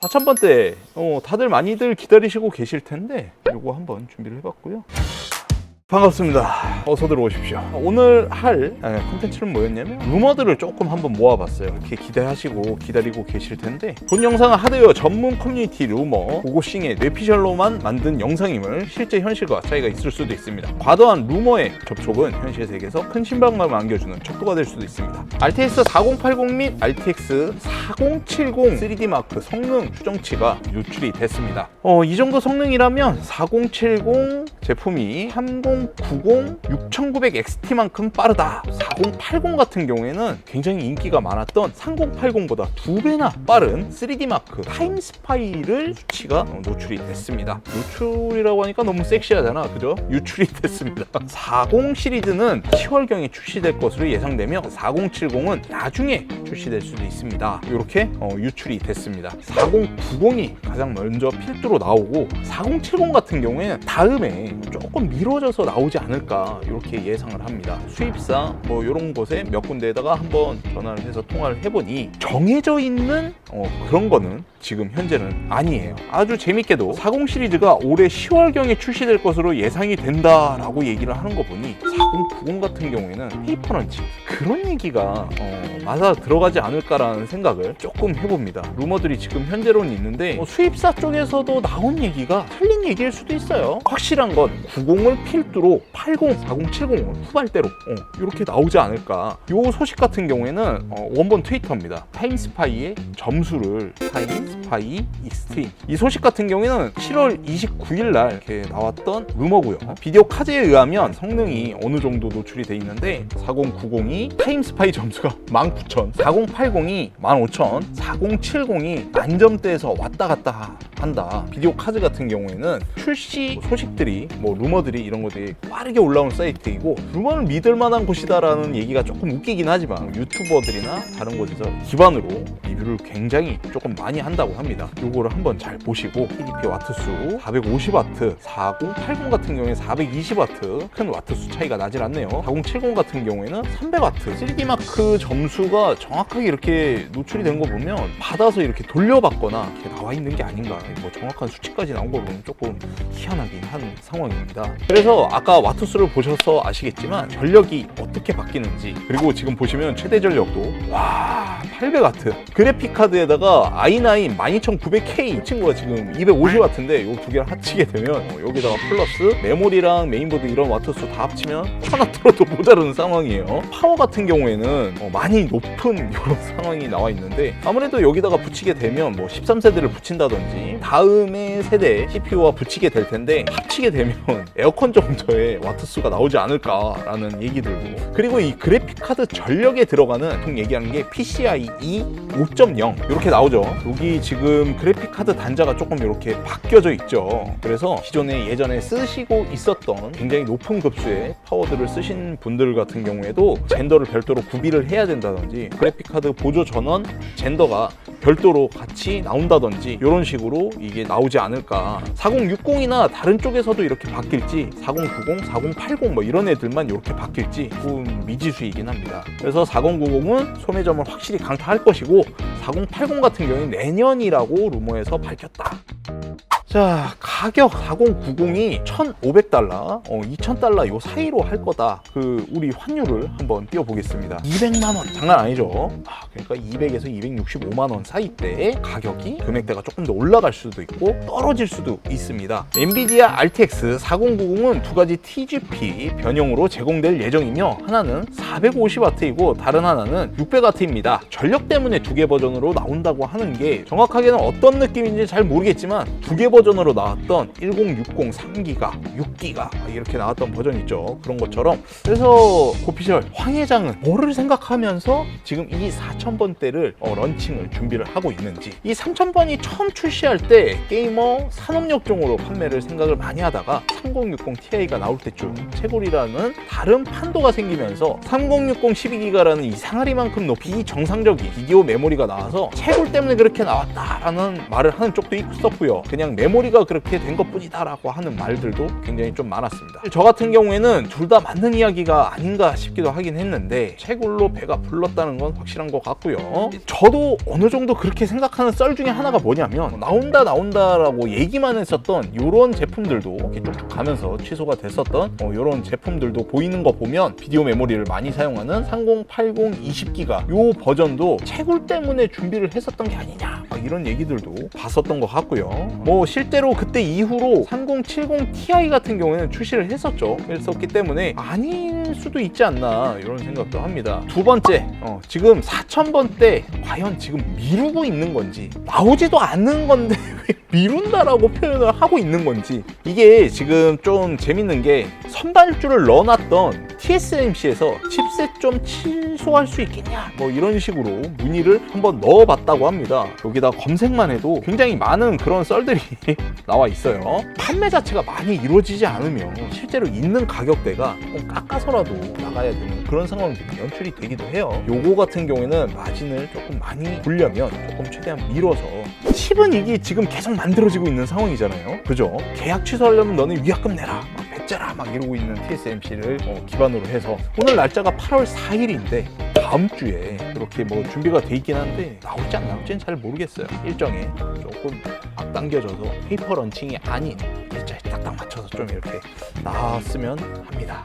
4,000번대. 어, 다들 많이들 기다리시고 계실 텐데 요거 한번 준비를 해봤고요 반갑습니다. 어서 들어오십시오. 오늘 할 아, 컨텐츠는 뭐였냐면 루머들을 조금 한번 모아봤어요. 이렇게 기대하시고 기다리고 계실 텐데 본 영상은 하드웨어 전문 커뮤니티 루머 고고싱의 뇌피셜로만 만든 영상임을 실제 현실과 차이가 있을 수도 있습니다. 과도한 루머의 접촉은 현실 세계에서 큰 신박감을 안겨주는 척도가 될 수도 있습니다. RTX 4080 및 RTX 4070 3D 마크 성능 추정치가 유출이 됐습니다. 어, 이 정도 성능이라면 4070 제품이 3090 6900XT만큼 빠르다. 4080 같은 경우에는 굉장히 인기가 많았던 3080보다 두 배나 빠른 3D 마크 타임 스파이를 수치가 어, 노출이 됐습니다. 노출이라고 하니까 너무 섹시하잖아. 그죠? 유출이 됐습니다. 40 시리즈는 10월경에 출시될 것으로 예상되며 4070은 나중에 출시될 수도 있습니다. 이렇게 어, 유출이 됐습니다. 4090이 가장 먼저 필두로 나오고 4070 같은 경우에는 다음에 조금 미뤄져서 나오지 않을까 이렇게 예상을 합니다. 수입사 뭐 이런 곳에 몇 군데에다가 한번 전화를 해서 통화를 해보니 정해져 있는 어, 그런 거는 지금 현재는 아니에요. 아주 재밌게도 40 시리즈가 올해 10월경에 출시될 것으로 예상이 된다라고 얘기를 하는 거 보니 4090 같은 경우에는 페이퍼런치 그런 얘기가 어, 맞아 들어가지 않을까라는 생각을 조금 해봅니다. 루머들이 지금 현재로는 있는데 뭐 수입사 쪽에서도 나온 얘기가 틀린 얘기일 수도 있어요. 확실한 건 90을 필두로 80, 4070을 후발대로 어, 이렇게 나오지 않을까. 요 소식 같은 경우에는 어, 원본 트위터입니다. 타임스파이의 점수를 타임스파이 익스트림 이 소식 같은 경우에는 7월 29일 날 이렇게 나왔던 루머고요. 비디오 카드에 의하면 성능이 어느 정도 노출이 돼 있는데 4090이 타임스파이 점수가 19,000, 4080이 15,000, 4070이 만점대에서 왔다 갔다 한다. 비디오 카드 같은 경우에는 출시 소식들이 뭐 루머들이 이런 것들이 빠르게 올라오는 사이트이고 루머를 믿을 만한 곳이다라는 얘기가 조금 웃기긴 하지만 유튜버들이나 다른 곳에서 기반으로 리뷰를 굉장히 조금 많이 한다고 합니다. 요거를 한번 잘 보시고 PDP 와트수 450와트, 4080 같은 경우에 420와트 큰 와트수 차이가 나질 않네요. 4070 같은 경우에는 300와트 3D 마크 점수가 정확하게 이렇게 노출이 된 거 보면 받아서 이렇게 돌려받거나 이렇게 나와 있는 게 아닌가 뭐 정확한 수치까지 나온 거 보면 조금 희한하긴 한 상황 입니다. 그래서 아까 와트수를 보셔서 아시겠지만 전력이 어떻게 바뀌는지 그리고 지금 보시면 최대 전력도 와 800와트 그래픽 카드에다가 i9 12900K 이 친구가 지금 250와트인데 이 두 개를 합치게 되면 어, 여기다가 플러스 메모리랑 메인보드 이런 와트수 다 합치면 하나 들어도 모자르는 상황이에요. 파워 같은 경우에는 어, 많이 높은 이런 상황이 나와 있는데 아무래도 여기다가 붙이게 되면 뭐 13세대를 붙인다든지 다음의 세대 CPU와 붙이게 될 텐데 합치게 되면 에어컨 정도의 와트수가 나오지 않을까라는 얘기들도. 그리고 이 그래픽 카드 전력에 들어가는 보통 얘기하는 게 PCIe 5.0 이렇게 나오죠. 여기 지금 그래픽 카드 단자가 조금 이렇게 바뀌어져 있죠. 그래서 기존에 예전에 쓰시고 있었던 굉장히 높은 급수의 파워들을 쓰신 분들 같은 경우에도 젠더를 별도로 구비를 해야 된다든지 그래픽 카드 보조 전원 젠더가 별도로 같이 나온다든지 이런 식으로 이게 나오지 않을까. 4060이나 다른 쪽에서도 이렇게 바뀔지 4090, 4080 뭐 이런 애들만 이렇게 바뀔지 조금 미지수이긴 합니다. 그래서 4090은 소매점을 확실히 강타할 것이고 4080 같은 경우는 내년이라고 루머에서 밝혔다 자 가격 4090이 1,500달러, 어, 2,000달러 요 사이로 할 거다. 그 우리 환율을 한번 띄워보겠습니다. 200만 원 장난 아니죠? 아, 그러니까 200에서 265만 원 사이대 가격이 금액대가 조금 더 올라갈 수도 있고 떨어질 수도 있습니다. 엔비디아 RTX 4090은 두 가지 TGP 변형으로 제공될 예정이며 하나는 450W이고 다른 하나는 600W입니다. 전력 때문에 두 개 버전으로 나온다고 하는 게 정확하게는 어떤 느낌인지 잘 모르겠지만 두개 버전 으로 나왔던 1060 3기가, 6기가 이렇게 나왔던 버전 있죠. 그런 것처럼 그래서 고피셜 황 회장은 뭐를 생각하면서 지금 이 4000번대를 어, 런칭을 준비를 하고 있는지 이 3000번이 처음 출시할 때 게이머 산업역종으로 판매를 생각을 많이 하다가 3060 Ti가 나올 때쯤 채굴이라는 다른 판도가 생기면서 3060 12기가라는 이상하리만큼 높이 정상적인 비디오 메모리가 나와서 채굴 때문에 그렇게 나왔다라는 말을 하는 쪽도 있었고요. 그냥 메모리 메모리가 그렇게 된 것뿐이다라고 하는 말들도 굉장히 좀 많았습니다. 저 같은 경우에는 둘 다 맞는 이야기가 아닌가 싶기도 하긴 했는데 채굴로 배가 불렀다는 건 확실한 것 같고요. 저도 어느 정도 그렇게 생각하는 썰 중에 하나가 뭐냐면 나온다 나온다라고 얘기만 했었던 이런 제품들도 이렇게 쭉쭉 가면서 취소가 됐었던 이런 제품들도 보이는 거 보면 비디오 메모리를 많이 사용하는 3080 20기가 요 버전도 채굴 때문에 준비를 했었던 게 아니냐 막 이런 얘기들도 봤었던 것 같고요. 뭐 실제로 그때 이후로 3070 Ti 같은 경우에는 출시를 했었죠. 했었기 때문에 아 닐 수도 있지 않나 이런 생각도 합니다. 두 번째, 어, 지금 4000번대 과연 지금 미루고 있는 건지 나오지도 않는 건데 왜 미룬다라고 표현을 하고 있는 건지 이게 지금 좀 재밌는 게 선발주를 넣어놨던 TSMC에서 칩셋 좀 취소할 수 있겠냐 뭐 이런 식으로 문의를 한번 넣어봤다고 합니다. 여기다 검색만 해도 굉장히 많은 그런 썰들이 나와 있어요. 판매 자체가 많이 이루어지지 않으면 실제로 있는 가격대가 좀 깎아서라 도 나가야 되는 그런 상황들이 연출이 되기도 해요. 요거 같은 경우에는 마진을 조금 많이 보려면 조금 최대한 밀어서 칩은 이게 지금 계속 만들어지고 있는 상황이잖아요. 그죠? 계약 취소하려면 너네 위약금 내라. 막 배째라 막 이러고 있는 TSMC를 어, 기반으로 해서 오늘 날짜가 8월 4일인데 다음 주에 이렇게 뭐 준비가 돼 있긴 한데 나올지 안 나올지는 잘 모르겠어요. 일정에 조금 앞당겨져서 페이퍼 런칭이 아닌 일자에 딱딱 맞춰서 좀 이렇게 나왔으면 합니다.